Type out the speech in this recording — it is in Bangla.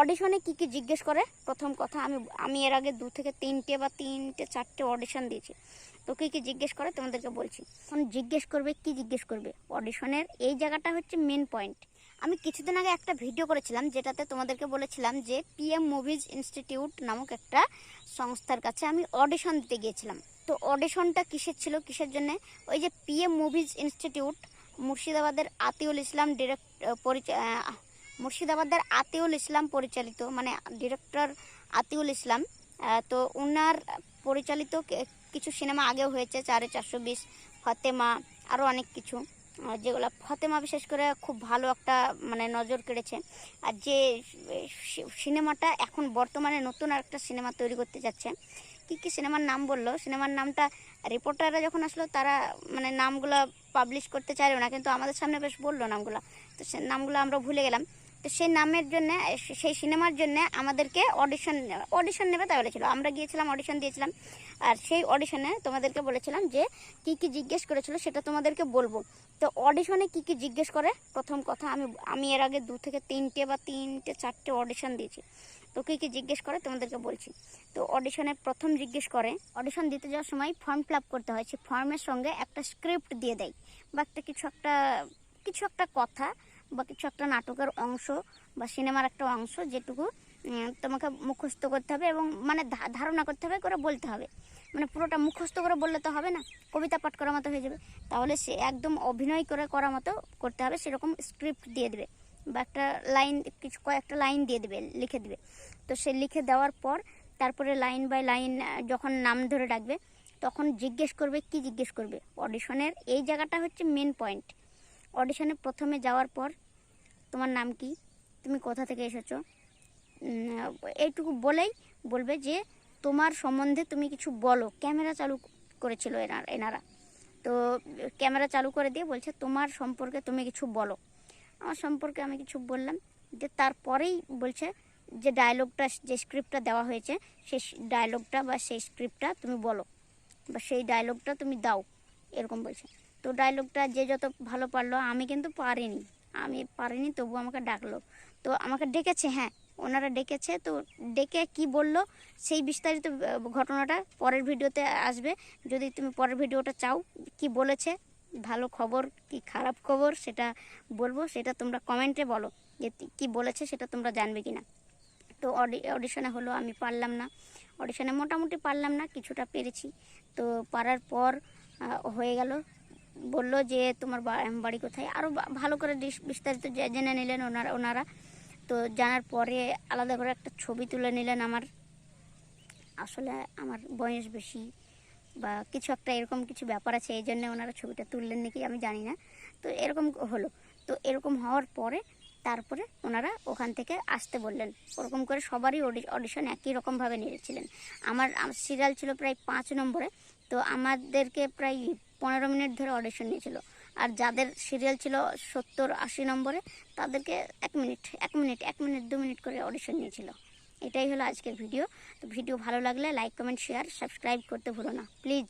অডিশনে কি কি জিজ্ঞেস করে? প্রথম কথা, আমি আমি এর আগে দু থেকে তিনটে বা তিনটে, চারটে অডিশন দিয়েছি। তো কী কী জিজ্ঞেস করে তোমাদেরকে বলছি। এখন জিজ্ঞেস করবে, কি জিজ্ঞেস করবে? অডিশনের এই জায়গাটা হচ্ছে মেন পয়েন্ট আমি কিছুদিন আগে একটা ভিডিও করেছিলাম, যেটাতে তোমাদেরকে বলেছিলাম যে পিএম মুভিজ ইনস্টিটিউট নামক একটা সংস্থার কাছে আমি অডিশন দিতে গিয়েছিলাম। তো অডিশনটা কিসের ছিল, কিসের জন্য? ওই যে পিএম মুভিজ ইনস্টিটিউট মুর্শিদাবাদের আতিউল ইসলাম ডিরেক্ট পরিচয় মুর্শিদাবাদের আতিউল ইসলাম পরিচালিত মানে ডিরেক্টর আতিউল ইসলাম তো ওনার পরিচালিত কিছু সিনেমা আগেও হয়েছে, চারে চারশো বিশ, ফতেমা আরও অনেক কিছু যেগুলো ফতেমা বিশেষ করে খুব ভালো একটা মানে নজর কেড়েছে। আর যে সিনেমাটা এখন বর্তমানে নতুন আর একটা সিনেমা তৈরি করতে যাচ্ছে, কী কী সিনেমার নাম বলল? সিনেমার নামটা রিপোর্টাররা যখন আসলো, তারা মানে নামগুলো পাবলিশ করতে চাইলো না, কিন্তু আমাদের সামনে বেশ বলল নামগুলো। তো সে, নামগুলো আমরা ভুলে গেলাম। তো সেই নামের জন্য, সেই সিনেমার জন্য আমাদেরকে অডিশন অডিশন নেবে তাই বলেছিল। আমরা গিয়েছিলাম অডিশন দিয়েছিলাম। আর সেই অডিশনে তোমাদেরকে বলেছিলাম যে, কি কি জিজ্ঞেস করেছিল সেটা তোমাদেরকে বলব। তো অডিশনে কি কি জিজ্ঞেস করে? প্রথম কথা, আমি আমি এর আগে দু থেকে তিনটে বা তিনটে, চারটে অডিশন দিয়েছি। তো কী কী জিজ্ঞেস করে তোমাদেরকে বলছি। তো অডিশনে প্রথম জিজ্ঞেস করে অডিশন দিতে যাওয়ার সময় ফর্ম ফিল করতে হয়। সেই ফর্মের সঙ্গে একটা স্ক্রিপ্ট দিয়ে দেয়। বা একটা কিছু একটা কিছু একটা কথা বা কিছু একটা নাটকের অংশ বা সিনেমার একটা অংশ যেটুকু তোমাকে মুখস্থ করতে হবে এবং মানে ধারণা করতে হবে, করে বলতে হবে। মানে পুরোটা মুখস্থ করে বললে তো হবে না, কবিতা পাঠ করার মতো হয়ে যাবে। তাহলে সে একদম অভিনয় করে করার মতো করতে হবে, সেরকম স্ক্রিপ্ট দিয়ে দেবে বা একটা লাইন কিছু কয়েকটা লাইন দিয়ে দেবে, লিখে দেবে। তো সে লিখে দেওয়ার পর, তারপরে লাইন বাই লাইন যখন নাম ধরে ডাকবে তখন জিজ্ঞেস করবে, কি জিজ্ঞেস করবে? অডিশনের এই জায়গাটা হচ্ছে মেন পয়েন্ট অডিশনে প্রথমে যাওয়ার পর তোমার নাম কি? তুমি কোথা থেকে এসেছ? এইটুকু বলেই বলবে যে তোমার সম্বন্ধে তুমি কিছু বলো। ক্যামেরা চালু করেছিল এনারা এনারা। তো ক্যামেরা চালু করে দিয়ে বলছে, তোমার সম্পর্কে তুমি কিছু বলো। আমার সম্পর্কে আমি কিছু বললাম। যে তারপরেই বলছে যে ডায়লগটা যে স্ক্রিপ্টটা দেওয়া হয়েছে, সেই ডায়লগটা বা সেই স্ক্রিপ্টটা তুমি বলো। বা সেই ডায়লগটা তুমি দাও। এরকম বলছে। তো ডায়লগটা যে যত ভালো পারল, আমি কিন্তু পারিনি। আমি পারিনি তবু আমাকে ডাকলো। তো আমাকে ডেকেছে হ্যাঁ ওনারা ডেকেছে। তো ডেকে কি বলল, সেই বিস্তারিত ঘটনাটা পরের ভিডিওতে আসবে। যদি তুমি পরের ভিডিওটা চাও, কি বলেছে, ভালো খবর কি খারাপ খবর সেটা বলব, সেটা তোমরা কমেন্টে বলো যে কী বলেছে সেটা তোমরা জানবে কি না তো অডি, অডিশনে হলো, আমি পারলাম না। অডিশনে মোটামুটি পারলাম না, কিছুটা পেরেছি। তো পারার পর হয়ে গেল। বলল যে তোমার বাড়ি কোথায়? আরও ভালো করে বিস্তারিত জেনে নিলেন ওনারা ওনারা। তো জানার পরে আলাদা করে একটা ছবি তুলে নিলেন আমার। আসলে আমার বয়স বেশি বা কিছু একটা এরকম কিছু ব্যাপার আছে, এই জন্য ওনারা ছবিটা তুললেন নাকি আমি জানি না। তো এরকম হলো। তো এরকম হওয়ার পরে তারপরে ওনারা ওখান থেকে আসতে বললেন। ওরকম করে সবারই অডিশন একই রকমভাবে নিয়েছিলেন। আমার সিরিয়াল ছিল প্রায় পাঁচ নম্বরে। তো আমাদেরকে প্রায় পনেরো মিনিট ধরে অডিশন নিয়েছিল। আর যাদের সিরিয়াল ছিল সত্তর আশি নম্বরে, তাদেরকে এক মিনিট এক মিনিট এক মিনিট, দু মিনিট করে অডিশন নিয়েছিল। এটাই হলো আজকের ভিডিও তো ভিডিও ভালো লাগলে লাইক কমেন্ট শেয়ার সাবস্ক্রাইব করতে ভুলো না। প্লিজ